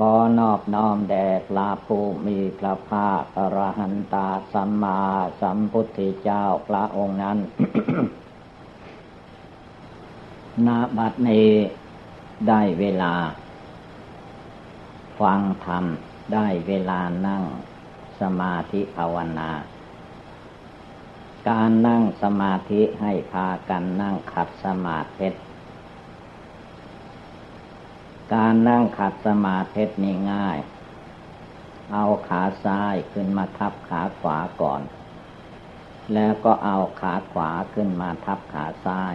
ขอนอบน้อมแด่พระผู้มีพระภาคอรหันตาสัมมาสัมพุทธเจ้าพระองค์นั้นนาบัดนี้ได้เวลา ฟังธรรมได้เวลานั่งสมาธิภาวนา การนั่งสมาธิให้พากันนั่งขัดสมาธิ การนั่งขัดสมาธินี่ง่าย เอาขาซ้ายขึ้นมาทับขาขวาก่อน แล้วก็เอาขาขวาขึ้นมาทับขาซ้าย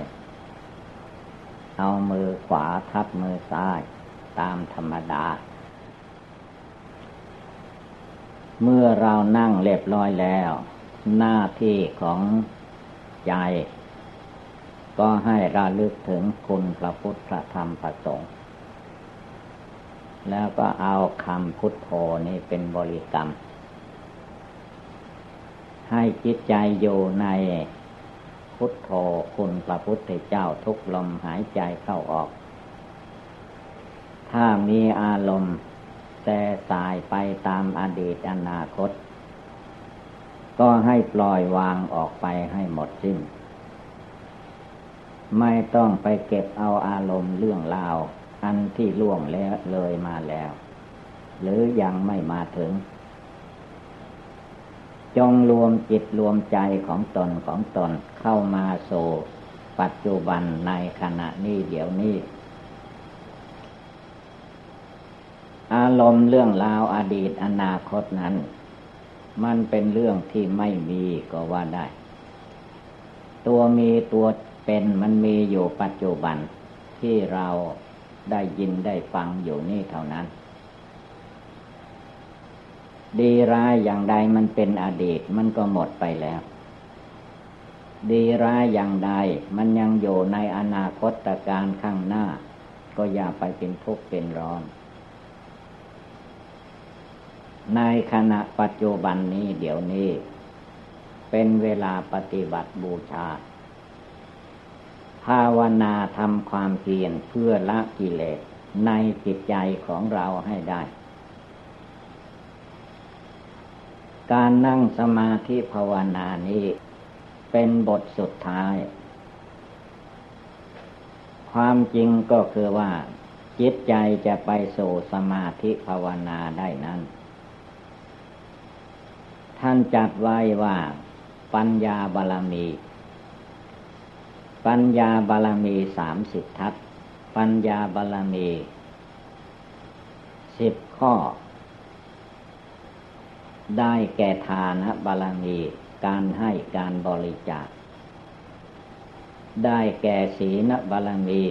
เอามือขวาทับมือซ้ายตามธรรมดา เมื่อเรานั่งเรียบร้อยแล้ว หน้าที่ของใจก็ให้ระลึกถึงคุณพระพุทธพระธรรมพระสงฆ์ แล้วก็เอาคำพุทโธนี่เป็นบริกรรม ให้จิตใจอยู่ในพุทโธคุณพระพุทธเจ้าทุกลมหายใจเข้าออก ถ้ามีอารมณ์แต่สายไปตามอดีตอนาคต ก็ให้ปล่อยวางออกไปให้หมดสิ้น ไม่ต้องไปเก็บเอาอารมณ์เรื่องราว อันที่ล่วงแล้วเลยมาแล้ว หรือยังไม่มาถึง จงรวมจิตรวมใจของตนของตนเข้ามาโซปัจจุบันในขณะนี้เดี๋ยวนี้ อารมณ์เรื่องราวอดีตอนาคตนั้น มันเป็นเรื่องที่ไม่มีก็ว่าได้ ตัวมีตัวเป็นมันมีอยู่ปัจจุบันที่เรา ได้ยินได้ฟังอยู่นี่เท่านั้น ดีร้ายอย่างใดมันเป็นอดีตมันก็หมดไปแล้ว ดีร้ายอย่างใดมันยังอยู่ในอนาคตการข้างหน้า ก็อย่าไปเป็นทุกข์เป็นร้อน ในขณะปัจจุบันนี้เดี๋ยวนี้ เป็นเวลาปฏิบัติบูชา ภาวนาทำความเพียรเพื่อละกิเลสในจิตใจของเราให้ได้ การนั่งสมาธิภาวนานี้เป็นบทสุดท้าย ความจริงก็คือว่า จิตใจจะไปสู่สมาธิภาวนาได้นั้น ท่านจัดไว้ว่าปัญญาบาลมี ปัญญาบาลมีสามสิบทัศปัญญาบาลมีสิบข้อ ได้แก่ทานบาลมีการให้การบริจาค ได้แก่ศีลบาลมี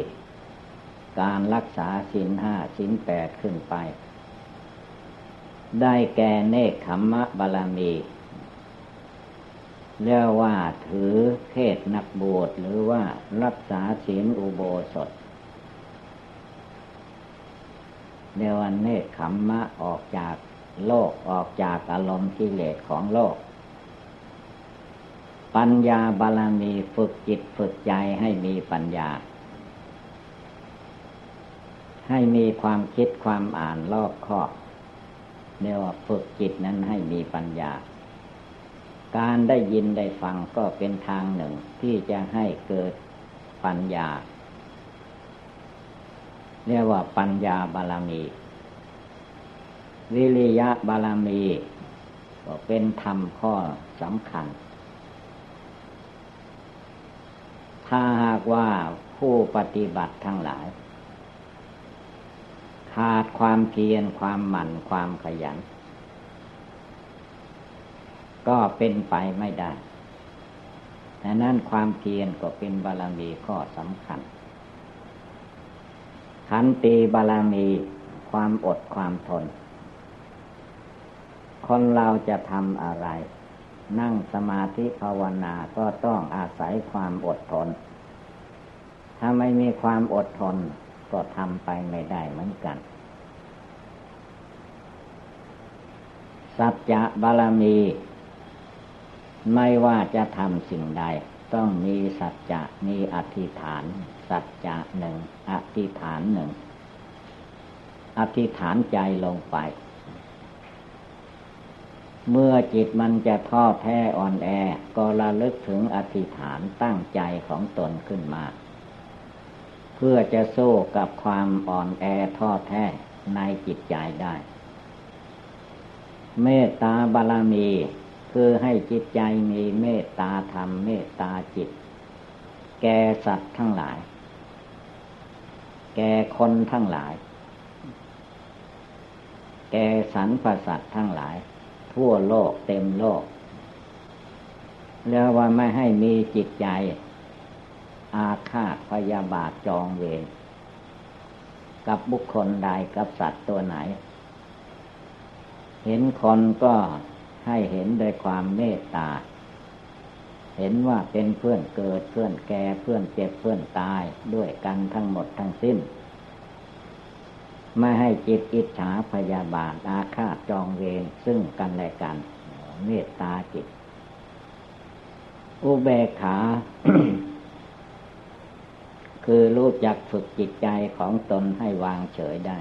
การรักษาศีลห้าศีลแปดขึ้นไป ได้แก่เนคขมมะบาลมี เรียกว่าถือเพศนักบวชหรือว่ารักษาศีลอุโบสถเรียกว่าเนคขมมะออกจากโลกออกจากอารมณ์กิเลสของโลก ปัญญาบาลมีฝึกจิตฝึกใจให้มีปัญญา ให้มีความคิดความอ่านรอบคอบเรียกว่าฝึกจิตนั้นให้มีปัญญา การได้ยินได้ฟังก็เป็นทางหนึ่งที่จะให้เกิดปัญญา เรียกว่าปัญญาบาลมี วิริยะบาลมีก็เป็นธรรมข้อสำคัญ ถ้าหากว่าผู้ปฏิบัติทั้งหลาย ขาดความเพียรความหมั่นความขยัน ก็เป็นไปไม่ได้ดังนั้นความเพียรก็เป็นบารมีข้อสำคัญ ขันตีบารมีความอดความทน คนเราจะทำอะไร นั่งสมาธิภาวนาก็ต้องอาศัยความอดทน ถ้าไม่มีความอดทนก็ทำไปไม่ได้เหมือนกัน สัจจะบารมี ไม่ว่าจะทำสิ่งใด ต้องมีสัจจะมีอธิษฐาน สัจจะหนึ่งอธิษฐานหนึ่งอธิษฐานใจลงไป เมื่อจิตมันจะท้อแท้อ่อนแอ ก็ระลึกถึงอธิษฐานตั้งใจของตนขึ้นมา เพื่อจะสู้กับความอ่อนแอท้อแท้ในจิตใจได้ เมตตาบารมี คือให้จิตใจมีเมตตาธรรม เมตตาจิต แก่สัตว์ทั้งหลาย แก่คนทั้งหลาย แก่สรรพสัตว์ทั้งหลาย ทั่วโลกเต็มโลกเรียกว่าไม่ให้มีจิตใจ อาฆาตพยาบาทจองเวรกับบุคคลใดกับสัตว์ตัวไหน เห็นคนก็ ให้เห็นโดยความเมตตา เห็นว่าเป็นเพื่อนเกิดเพื่อนแก่เพื่อนเจ็บเพื่อนตายด้วยกันทั้งหมดทั้งสิ้น ไม่ให้จิตอิจฉาพยาบาทอาฆาตจองเวรซึ่งกันและกัน เมตตาจิต อุเบกขา คือรู้จักฝึกจิตใจของตนให้วางเฉยได้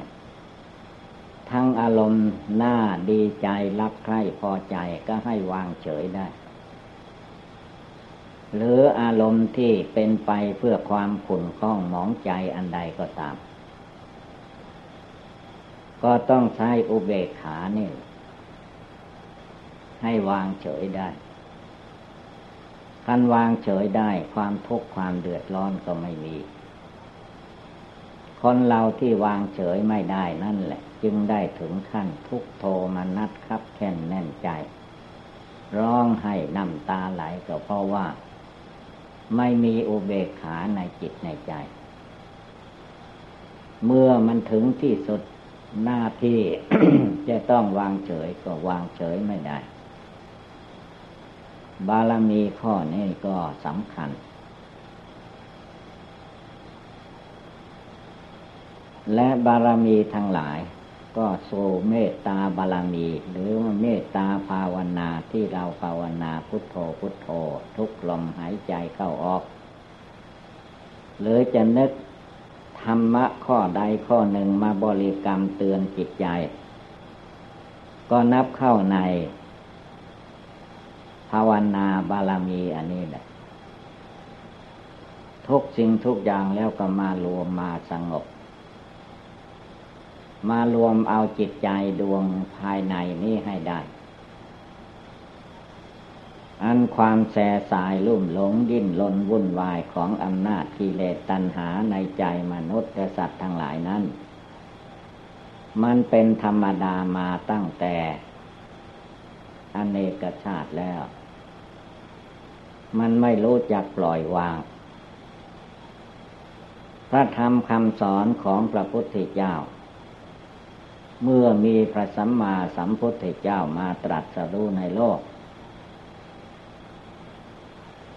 ทั้งอารมณ์หน้าดีใจรักใคร่พอใจก็ให้วางเฉยได้ หรืออารมณ์ที่เป็นไปเพื่อความขุ่นข้องหมองใจอันใดก็ตาม ก็ต้องใช้อุเบกขานี่ ให้วางเฉยได้คันวางเฉยได้ความทุกข์ความเดือดร้อนก็ไม่มี คนเราที่วางเฉยไม่ได้นั่นแหละ จึงได้ถึงขั้นทุกโทมานัดครับแค่นแน่นใจ ร้องให้น้ำตาไหลก็เพราะว่า ไม่มีอุเบกขาในจิตในใจ เมื่อมันถึงที่สุดหน้าที่จะต้องวางเฉยก็วางเฉยไม่ได้ บารมีข้อนี้ก็สำคัญ และบารมีทั้งหลาย ก็โซเมตตาบารมี หรือเมตตาภาวนาที่เราภาวนาพุทโธพุทโธ ทุกลมหายใจเข้าออก หรือจะนึกธรรมะข้อใดข้อหนึ่งมาบริกรรมเตือนจิตใจ ก็นับเข้าใน ภาวนาบารมีอันนี้แหละทุกสิ่งทุกอย่างแล้วก็มารวมมาสงบ มารวมเอาจิตใจดวงภายในนี้ให้ได้ อันความแสสายลุ่มหลงดิ้นลนวุ่นวายของอำนาจกิเลสตัณหาในใจมนุษย์และสัตว์ทั้งหลายนั้น มันเป็นธรรมดามาตั้งแต่อเนกชาติแล้ว มันไม่รู้จักปล่อยวาง พระธรรมคำสอนของพระพุทธเจ้า เมื่อมีพระสัมมาสัมพุทธเจ้ามาตรัสรู้ในโลก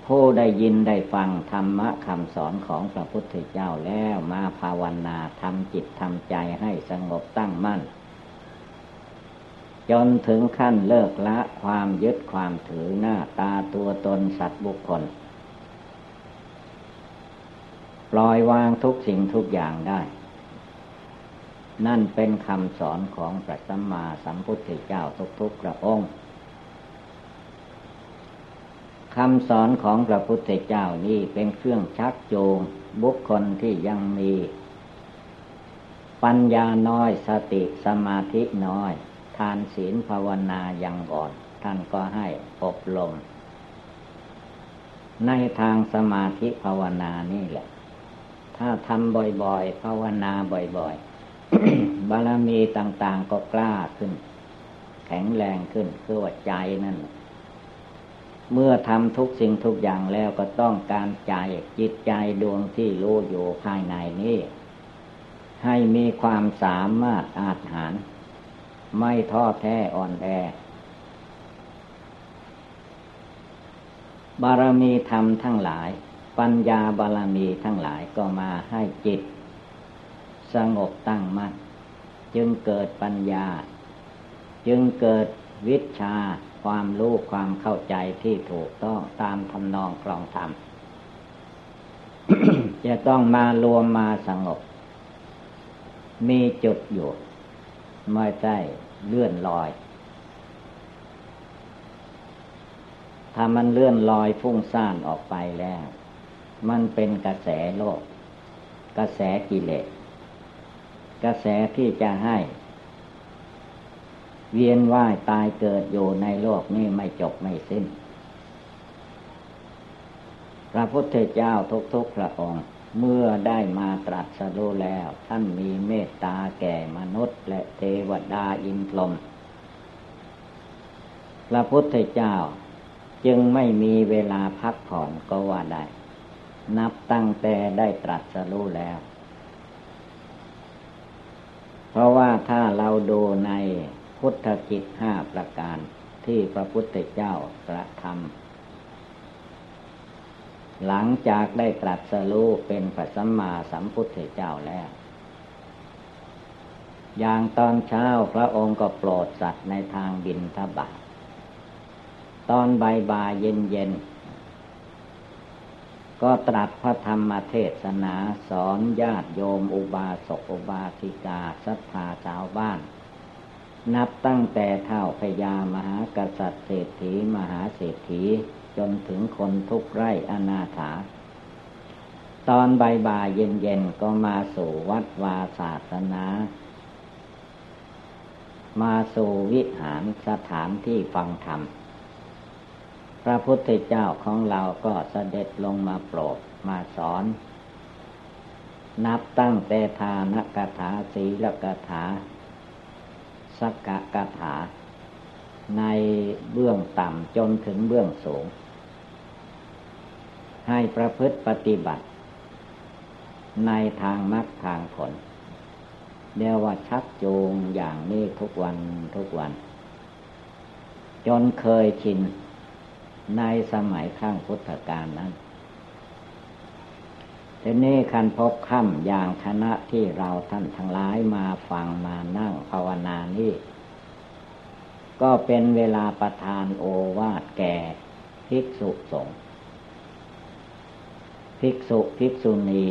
ผู้ได้ยินได้ฟังธรรมะคำสอนของพระพุทธเจ้าแล้วมาภาวนาทำจิตทำใจให้สงบตั้งมั่น จนถึงขั้นเลิกละความยึดความถือหน้าตาตัวตนสัตว์บุคคล ปล่อยวางทุกสิ่งทุกอย่างได้ นั่นเป็นคำสอนของพระสัมมาสัมพุทธเจ้าทุกๆพระองค์คำสอนของพระพุทธเจ้านี่เป็นเครื่องชักจูงบุคคลที่ยังมี ปัญญาน้อยสติสมาธิน้อย ทานศีลภาวนายังก่อน ท่านก็ให้อบรมในทางสมาธิภาวนานี่แหละ ถ้าทำบ่อยๆ ภาวนาบ่อยๆ บารมีต่าง ๆ ก็กล้าขึ้น แข็งแรงขึ้นคือว่าใจนั่น เมื่อทำทุกสิ่งทุกอย่างแล้วก็ต้องการใจจิตใจดวงที่รู้อยู่ภายในนี้ ให้มีความสามารถอาจหาร ไม่ท้อแท้อ่อนแอบารมีธรรมทั้งหลาย ปัญญาบารมีทั้งหลายก็มาให้จิต สงบตั้งมั่นจึงเกิดปัญญา จึงเกิดวิชาความรู้ความเข้าใจที่ถูกต้องตามทำนองครองธรรมจะต้องมารวมมาสงบ มีจุดอยู่ ไม่ใช่เลื่อนลอย ถ้ามันเลื่อนลอยฟุ้งซ่านออกไปแล้ว มันเป็นกระแสโลก กระแสกิเลส กระแสที่จะให้ เวียนว่ายตายเกิดอยู่ในโลกนี้ไม่จบไม่สิ้น พระพุทธเจ้าทุกๆพระองค์เมื่อได้มาตรัสรู้แล้ว ท่านมีเมตตาแก่มนุษย์และเทวดาอินทรมพระพุทธเจ้าจึงไม่มีเวลาพักผ่อนก็ว่าได้ นับตั้งแต่ได้ตรัสรู้แล้ว เพราะว่า ถ้าเราดูในพุทธกิจห้าประการที่พระพุทธเจ้ากระทำหลังจากได้ตรัสรู้เป็นพระสัมมาสัมพุทธเจ้าแล้ว อย่างตอนเช้าพระองค์ก็โปรดสัตว์ในทางบินทบาทตอนบ่ายบายเย็นเย็น ก็ตรัสพระธรรมเทศนาสอนญาติโยมอุบาสกอุบาสิกาศรัทธาชาวบ้าน นับตั้งแต่เท่าพญามหากษัตริย์เศรษฐีมหาเศรษฐีจนถึงคนทุกไร่อนาถา ตอนใบบ่ายเย็นเย็นก็มาสู่วัดวาศาสนา มาสู่วิหารสถานที่ฟังธรรม พระพุทธเจ้าของเราก็เสด็จลงมาโปรดมาสอน นับตั้งแต่ทานกถาศีลกถาสักกะกถา ในเบื้องต่ำจนถึงเบื้องสูง ให้ประพฤติปฏิบัติ ในทางมรรคทางผลเรียกว่าชักจูงอย่างนี้ทุกวันทุกวัน จนเคยชิน ในสมัยข้างพุทธกาลนั้นทีนี้คันพบค่ำอย่างคณะที่เราท่านทั้งหลายมาฟังมานั่งภาวนานี่ก็เป็นเวลาประทานโอวาทแก่ภิกษุสงฆ์ภิกษุภิกษุณี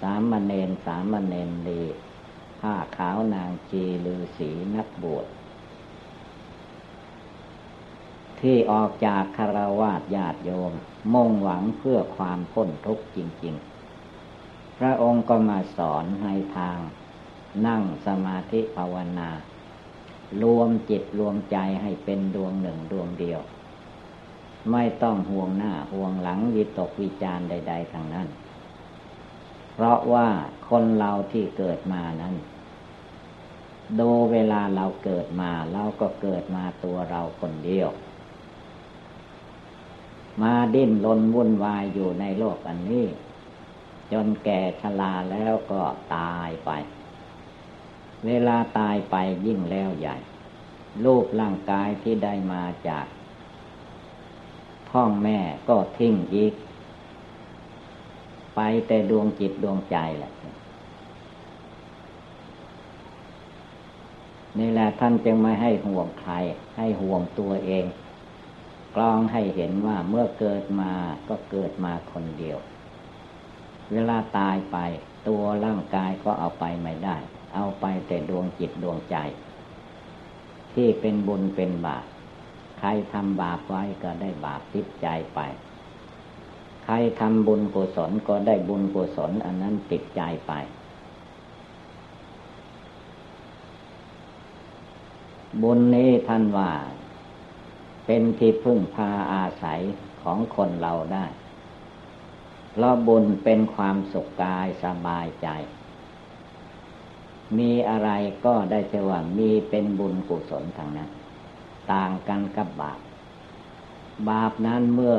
สามเณรสามเณรดีผ้าขาวนางจีลือสีนักบวช ที่ออกจากคารวาสญาติโยม มุ่งหวังเพื่อความพ้นทุกข์จริง ๆ พระองค์ก็มาสอนในทาง นั่งสมาธิภาวนารวมจิตรวมใจให้เป็นดวงหนึ่งดวงเดียว ไม่ต้องห่วงหน้าห่วงหลังวิตกวิจารใด ๆทางนั้น เพราะว่าคนเราที่เกิดมานั้นดูเวลาเราเกิดมาเราก็เกิดมาตัวเราคนเดียว มาดิ้นรนวุ่นวายอยู่ในโลกอันนี้ จนแก่ชราแล้วก็ตายไป เวลาตายไปยิ่งแล้วใหญ่ รูปร่างกายที่ได้มาจากท้อแม่ก็ทิ้งอีก ไปแต่ดวงจิตดวงใจแหละนี่แหละท่านจึงไม่ให้ห่วงใคร ให้ห่วงตัวเอง กลองให้เห็นว่าเมื่อเกิดมาก็เกิดมาคนเดียว เวลาตายไปตัวร่างกายก็เอาไปไม่ได้ เอาไปแต่ดวงจิตดวงใจ ที่เป็นบุญเป็นบาปใครทำบาปไว้ก็ได้บาปติดใจไป ใครทำบุญกุศลก็ได้บุญกุศลอันนั้นติดใจไป บุญนี้ท่านว่า เป็นที่พึ่งพาอาศัยของคนเราได้เพราะบุญเป็นความสุขกายสบายใจ มีอะไรก็ได้เชื่อว่ามีเป็นบุญกุศลทางนั้น ต่างกันกับบาป บาปนั้นเมื่อ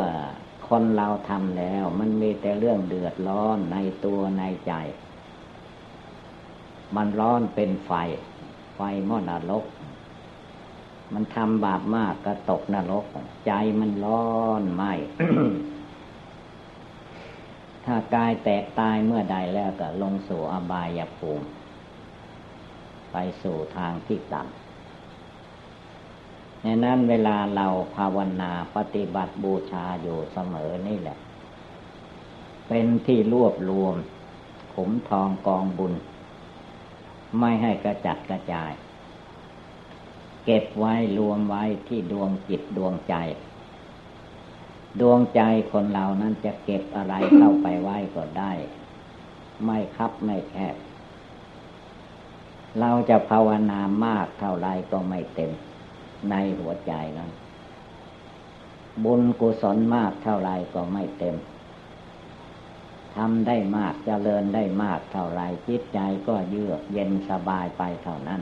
คนเราทำแล้ว มันมีแต่เรื่องเดือดร้อนในตัวในใจ มันร้อนเป็นไฟ ไฟมอดนรก มันทำบาปมากก็ตกนรก ใจมันร้อนไหมถ้ากายแตกตายเมื่อใดแล้วก็ลงสู่อบายภูมิ ไปสู่ทางที่ต่ำในนั้นเวลาเราภาวนาปฏิบัติบูชาอยู่เสมอนี่แหละ เป็นที่รวบรวมขุมทองกองบุญ ไม่ให้กระจัดกระจาย เก็บไว้รวมไว้ที่ดวงจิตดวงใจ ดวงใจคนเรานั้นจะเก็บอะไรเข้าไปไว้ก็ได้ ไม่คับไม่แคบ เราจะภาวนามากเท่าไรก็ไม่เต็มในหัวใจนั้นบุญกุศลมากเท่าไรก็ไม่เต็มทำได้มากจเจริญได้มากเท่าไรจิตใจก็เยือกเย็นสบายไปเท่านั้น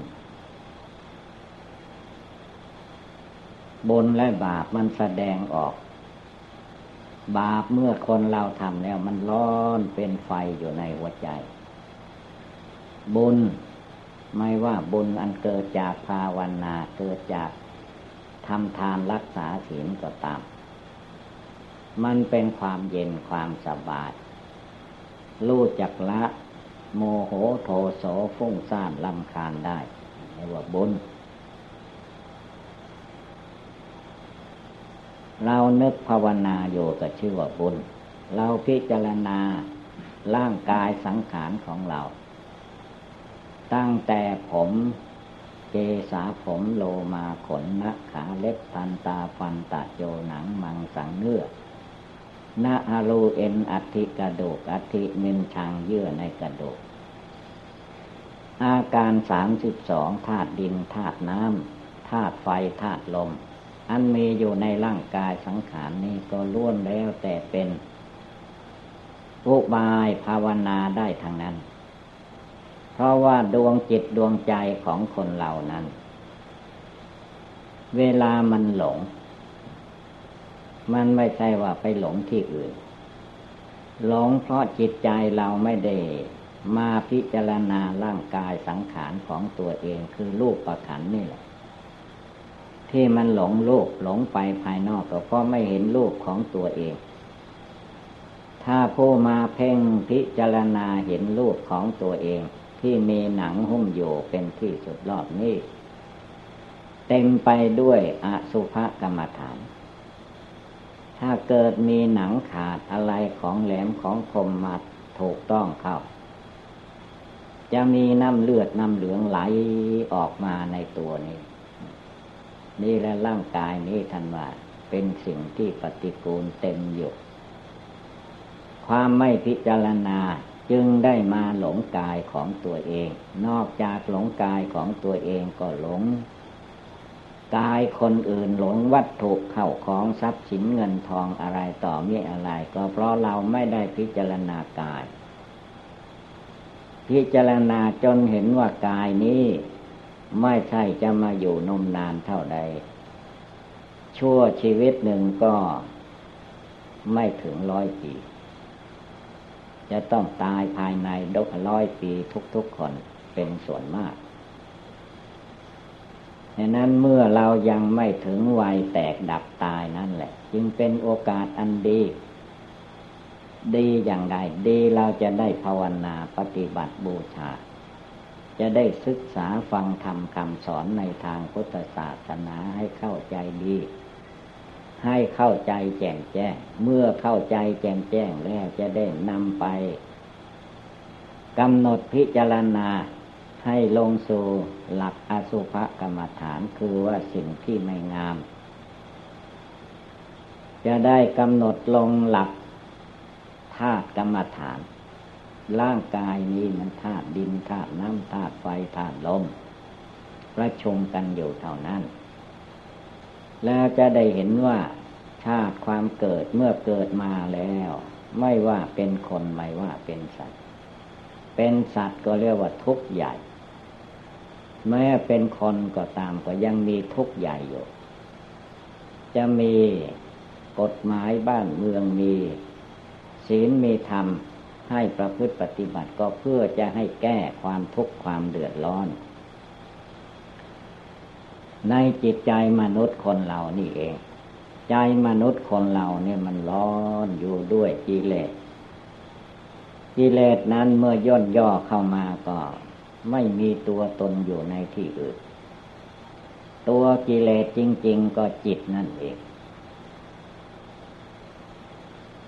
บุญและบาปมันแสดงออก บาปเมื่อคนเราทำแล้วมันร้อนเป็นไฟอยู่ในหัวใจ บุญไม่ว่าบุญอันเกิดจากภาวนาเกิดจากทำทานรักษาศีลก็ตาม มันเป็นความเย็นความสบาย รู้จักละ โมโหโทโสฟุ้งซ่านลำคาญได้เรียกว่าบุญ เรานึกภาวนาอยู่ก็ชื่อว่าบุญ เราพิจารณาร่างกายสังขารของเรา ตั้งแต่ผมเกสาผมโลมาขนนักขาเล็บทันตาฟันตะโจหนังมังสังเนื้อนาอารูเอ็นอัติกระดูกอัติเมนชางเยื่อในกระดูก อาการสามสิบสองธาตุดินธาตุน้ำธาตุไฟธาตุลม อันมีอยู่ในร่างกายสังขารนี้ก็ล้วนแล้วแต่เป็นอุบายภาวนาได้ทางนั้น เพราะว่าดวงจิตดวงใจของคนเหล่านั้น เวลามันหลง มันไม่ใช่ว่าไปหลงที่อื่น หลงเพราะจิตใจเราไม่ได้มาพิจารณาร่างกายสังขารของตัวเองคือรูปประขันนี่แหละ ที่มันหลงโลกหลงไปภายนอกก็เพราะไม่เห็นโลกของตัวเอง ถ้าผู้มาเพ่งพิจารณาเห็นรูปของตัวเอง ที่มีหนังหุ้มอยู่เป็นที่สุดรอบนี้ เต็มไปด้วยอสุภกรรมฐาน ถ้าเกิดมีหนังขาดอะไรของแหลมของคมมาถูกต้องเข้าจะมีน้ำเลือดน้ำเหลืองไหลออกมาในตัวนี้ นี่และร่างกายนี้ท่านว่าเป็นสิ่งที่ปฏิกูลเต็มอยู่ ความไม่พิจารณาจึงได้มาหลงกายของตัวเอง นอกจากหลงกายของตัวเองก็หลง กายคนอื่นหลงวัตถุเข้าของทรัพย์สินเงินทองอะไรต่อมีอะไร ก็เพราะเราไม่ได้พิจารณากาย พิจารณาจนเห็นว่ากายนี้ ไม่ใช่จะมาอยู่นมนานเท่าใด ชั่วชีวิตหนึ่งก็ไม่ถึงร้อยปี จะต้องตายภายในดกร้อยปีทุกๆคนเป็นส่วนมากดังนั้นเมื่อเรายังไม่ถึงวัยแตกดับตายนั่นแหละ จึงเป็นโอกาสอันดี ดีอย่างใดดีเราจะได้ภาวนาปฏิบัติบูชา จะได้ศึกษาฟังธรรมคำสอนในทางพุทธศาสนาให้เข้าใจดี ให้เข้าใจแจ่มแจ้ง เมื่อเข้าใจแจ่มแจ้งแล้วจะได้นำไปกำหนดพิจารณาให้ลงสู่หลักอสุภกรรมฐานคือว่าสิ่งที่ไม่งาม จะได้กำหนดลงหลักธาตุกรรมฐาน ร่างกายนี้มันธาตุดินธาตุน้ำธาตุไฟธาตุลมประชุมกันอยู่เท่านั้น แล้วจะได้เห็นว่า ชาติความเกิดเมื่อเกิดมาแล้ว ไม่ว่าเป็นคนไม่ว่าเป็นสัตว์ เป็นสัตว์ก็เรียกว่าทุกข์ใหญ่ แม้เป็นคนก็ตามก็ยังมีทุกข์ใหญ่อยู่ จะมีกฎหมายบ้านเมืองมีศีลมีธรรม ให้ประพฤติปฏิบัติก็เพื่อจะให้แก้ความทุกข์ความเดือดร้อน ในจิตใจมนุษย์คนเรานี่เอง ใจมนุษย์คนเราเนี่ยมันร้อนอยู่ด้วยกิเลสกิเลสนั้นเมื่อย่นย่อเข้ามาก็ ไม่มีตัวตนอยู่ในที่อื่น ตัวกิเลสจริง ๆ ก็จิตนั่นเอง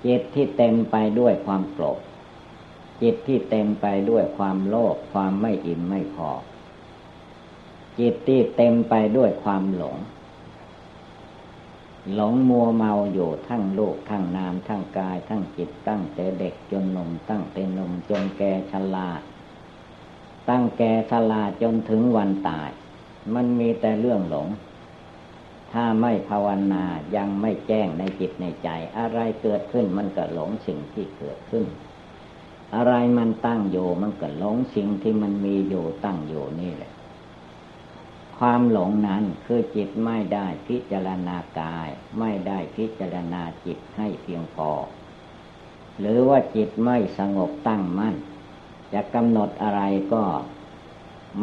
จิตที่เต็มไปด้วยความโกรธ จิตที่เต็มไปด้วยความโลภความไม่อิ่มไม่พอ จิตที่เต็มไปด้วยความหลง หลงมัวเมาอยู่ทั้งโลกทั้งนามทั้งกาย ทั้งจิตตั้งแต่เด็กจนหนุ่มตั้งแต่หนุ่มจนแก่ชราตั้งแก่ชราจนถึงวันตาย มันมีแต่เรื่องหลง ถ้าไม่ภาวนายังไม่แจ้งในจิตในใจ อะไรเกิดขึ้นมันก็หลงสิ่งที่เกิดขึ้น อะไรมันตั้งอยู่มันก็หลงสิ่งที่มันมีอยู่ตั้งอยู่นี่แหละ ความหลงนั้นคือจิตไม่ได้พิจารณากาย ไม่ได้พิจารณาจิตให้เพียงพอ หรือว่าจิตไม่สงบตั้งมั่น จะกำหนดอะไรก็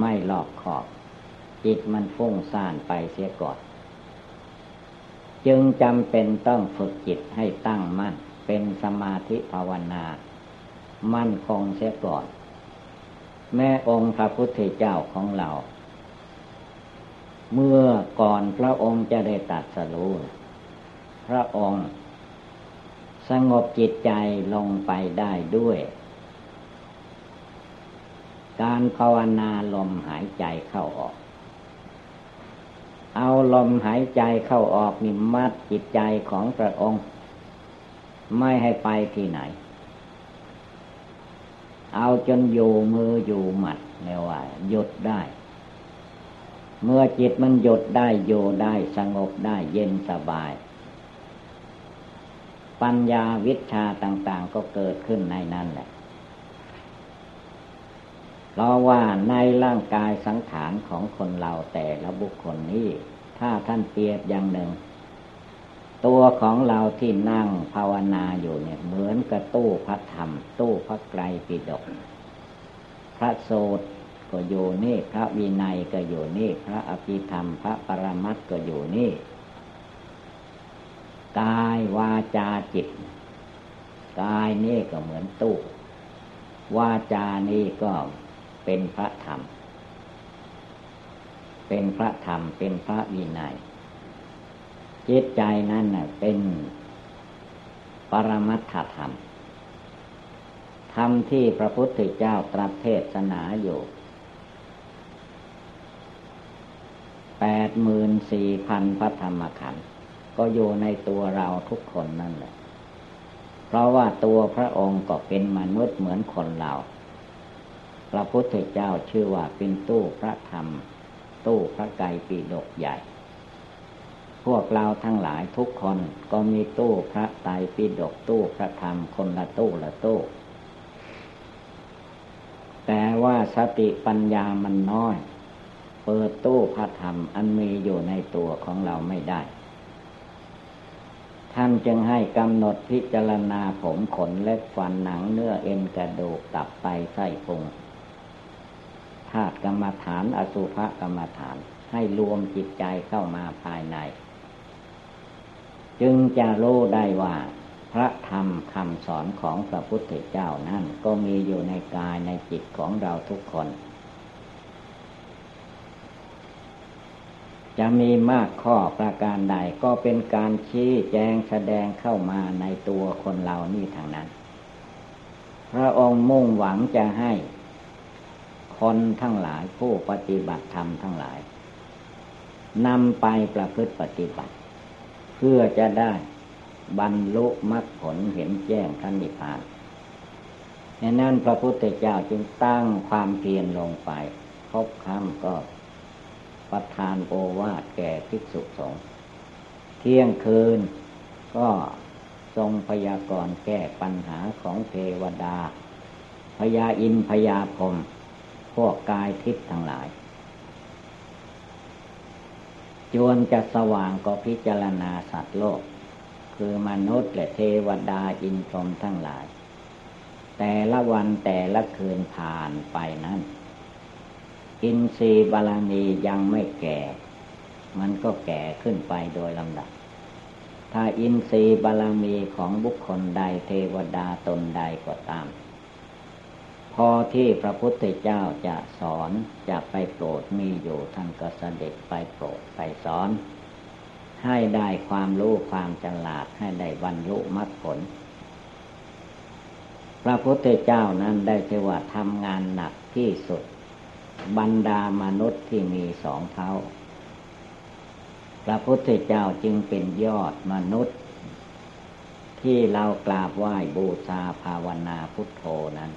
ไม่รอบขอบ จิตมันฟุ้งซ่านไปเสียก่อน จึงจำเป็นต้องฝึกจิตให้ตั้งมั่น เป็นสมาธิภาวนา มั่นคงเสียก่อน แม่องค์พระพุทธเจ้าของเรา เมื่อก่อนพระองค์จะได้ตัดสรู้พระองค์ สงบจิตใจลงไปได้ด้วย การภาวนาลมหายใจเข้าออก เอาลมหายใจเข้าออกนี่มัดจิตใจของพระองค์ ไม่ให้ไปที่ไหน เอาจนอยู่มืออยู่หมัดเรียกว่าหยุดได้ เมื่อจิตมันหยุดได้อยู่ได้สงบได้เย็นสบาย ปัญญาวิชาต่าง ๆ ก็เกิดขึ้นในนั้นแหละเพราะว่าในร่างกายสังขารของคนเราแต่ละบุคคลนี้ ถ้าท่านเปรียบอย่างหนึ่ง ตัวของเราที่นั่งภาวนาอยู่เนี่ยเหมือนกับตู้พระธรรม ตู้พระไกรปิฎกพระโสดก็อยู่นี่ พระวินัยก็อยู่นี่ พระอภิธรรม พระปรมัตก็อยู่นี่กายวาจาจิตกายนี่ก็เหมือนตู้วาจานี่ก็เป็นพระธรรม เป็นพระธรรมเป็นพระวินัย จิตใจนั่นเป็นปรมัตถธรรม ธรรมที่พระพุทธเจ้าตรัสเทศนาอยู่แปดหมื่นสี่พันพระธรรมขันธ์ก็อยู่ในตัวเราทุกคนนั่นแหละ เพราะว่าตัวพระองค์ก็เป็นมนุษย์เหมือนคนเรา พระพุทธเจ้าชื่อว่าเป็นตู้พระธรรม ตู้พระไกรปีดกใหญ่ วกเราทั้งหลายทุกคนก็มีตู้พระไตรปิฎกตู้พระธรรมคนละตู้ละตู้แต่ว่าสติปัญญามันน้อย เปิดตู้พระธรรมอันมีอยู่ในตัวของเราไม่ได้ ท่านจึงให้กำหนดพิจารณาผมขนเล็บฟันหนังเนื้อเอ็นกระดูกตับไตไส้พุงธาตุกรรมฐานอสุภกรรมฐานให้รวมจิตใจเข้ามาภายใน จึงจะรู้ได้ว่า พระธรรมคำสอนของพระพุทธเจ้านั่นก็มีอยู่ในกายในจิตของเราทุกคน จะมีมากข้อประการใดก็เป็นการชี้แจงแสดงเข้ามาในตัวคนเรานี่ทางนั้น พระองค์มุ่งหวังจะให้ คนทั้งหลายผู้ปฏิบัติธรรมทั้งหลายนำไปประพฤติปฏิบัติ เพื่อจะได้บรรลุมรรคผลเห็นแจ้งทันนิพพานในนั้นพระพุทธเจ้าจึงตั้งความเพียรลงไปครบคำก็ประทานโอวาทแก่ภิกษุสงฆ์เที่ยงคืนก็ทรงพยากรณ์แก้ปัญหาของเทวดาพยาอินพยาพรมพวกกายทิพย์ทั้งหลาย จวนจะสว่างก็พิจารณาสัตว์โลก คือมนุษย์และเทวดาอินทรมทั้งหลาย แต่ละวันแต่ละคืนผ่านไปนั้น อินทรีย์บาลานียังไม่แก่ มันก็แก่ขึ้นไปโดยลำดับ ถ้าอินทรีย์บารมีของบุคคลใดเทวดาตนใดก็ตาม พอที่พระพุทธเจ้าจะสอนจะไปโปรดมีอยู่ท่านก็เสด็จไปโปรดไปสอน ให้ได้ความรู้ความฉลาดให้ได้บรรลุมรรคผล พระพุทธเจ้านั้นได้เทว่าทำงานหนักที่สุด บรรดามนุษย์ที่มีสองเท้า พระพุทธเจ้าจึงเป็นยอดมนุษย์ ที่เรากราบไหว้บูชาภาวนาพุทโธนั้น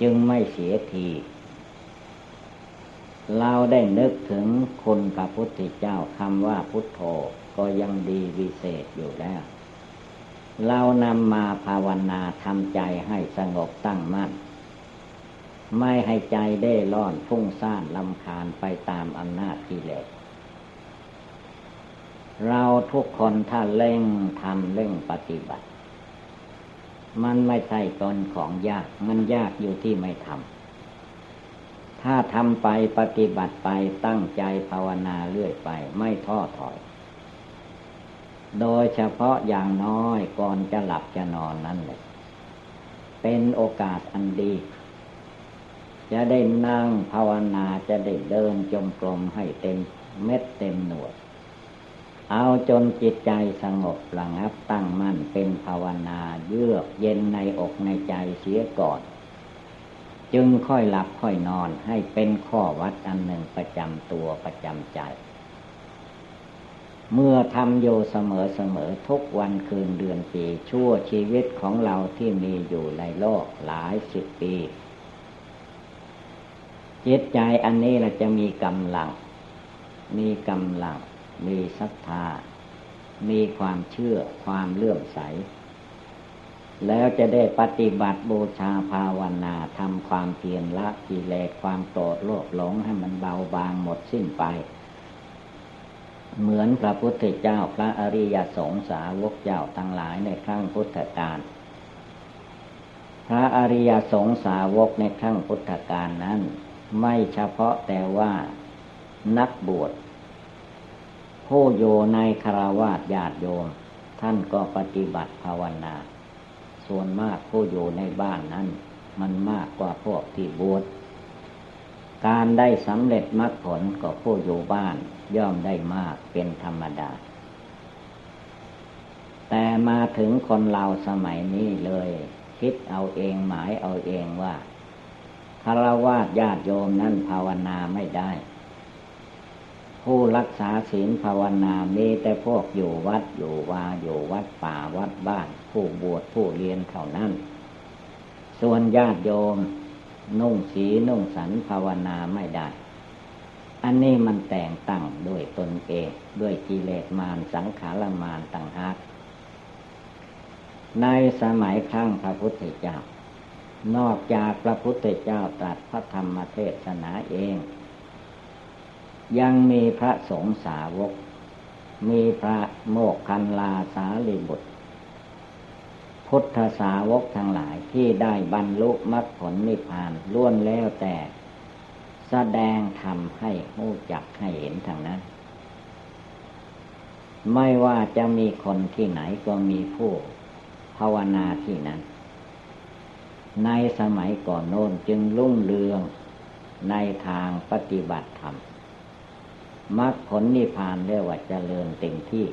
จึงไม่เสียที เราได้นึกถึงคนพระพุทธเจ้าคำว่าพุทโธก็ยังดีวิเศษอยู่แล้ว เรานำมาภาวนาทำใจให้สงบตั้งมั่น ไม่ให้ใจได้ล่อนฟุ้งซ่านลำคาญไปตามอำนาจกิเลสเราทุกคนถ้าเร่งทำเร่งปฏิบัติ มันไม่ใช่ตนของยาก มันยากอยู่ที่ไม่ทำถ้าทำไปปฏิบัติไปตั้งใจภาวนาเรื่อยไป ไม่ท้อถอย โดยเฉพาะอย่างน้อยก่อนจะหลับจะนอนนั่นเลยเป็นโอกาสอันดี จะได้นั่งภาวนาจะได้เดินจมกรมให้เต็มเม็ดเต็มหน่วย เอาจนจิตใจสงบระงับตั้งมั่นเป็นภาวนาเยือกเย็นในอกในใจเสียก่อน จึงค่อยหลับค่อยนอนให้เป็นข้อวัดอันหนึ่งประจำตัวประจำใจ เมื่อทำโยเสมอเสมอทุกวันคืนเดือนปีชั่วชีวิตของเราที่มีอยู่ในโลกหลายสิบปีจิตใจอันนี้เราจะมีกำลัง มีกำลัง มีศรัทธา มีความเชื่อความเลื่อมใส แล้วจะได้ปฏิบัติบูชาภาวนาทำความเพียรละกิเลสความโกรธโลภหลงให้มันเบาบางหมดสิ้นไป เหมือนพระพุทธเจ้าพระอริยสงสาวกเจ้าทั้งหลายในครั้งพุทธกาลพระอริยสงสาวกในครั้งพุทธกาลนั้น ไม่เฉพาะแต่ว่านักบวช ผู้อยู่ในคารวาสญาติโยม ท่านก็ปฏิบัติภาวนา ส่วนมากผู้อยู่ในบ้านนั้น มันมากกว่าพวกที่บวชการได้สำเร็จมรรคผลก็ผู้อยู่บ้านย่อมได้มากเป็นธรรมดา แต่มาถึงคนเราสมัยนี้เลย คิดเอาเองหมายเอาเองว่าคารวะญาติโยมนั้นภาวนาไม่ได้ ผู้รักษาศีลภาวนามีแต่พวกอยู่วัดอยู่วาอยู่วัดป่าวัดบ้าน ผู้บวชผู้เรียนเท่านั้น ส่วนญาติโยม นุ่งสีนุ่งสันภาวนาไม่ได้ อันนี้มันแต่งตั้งด้วยตนเองด้วยกิเลสมารสังขารมารต่างหากในสมัยครั้งพระพุทธเจ้า นอกจากพระพุทธเจ้าตรัสพระธรรมเทศนาเอง ยังมีพระสงฆ์สาวก มีพระโมกคันลาสาลีบุตร พุทธสาวกทั้งหลายที่ได้บรรลุมรรคผลนิพพานล้วนแล้วแต่แสดงทำให้หู้จักให้เห็นทางนั้น ไม่ว่าจะมีคนที่ไหนก็มีผู้ภาวนาที่นั้น ในสมัยก่อนโน้นจึงรุ่งเรืองในทางปฏิบัติธรรม มรรคผลนิพพานเรียกว่าเจริญเต็มที่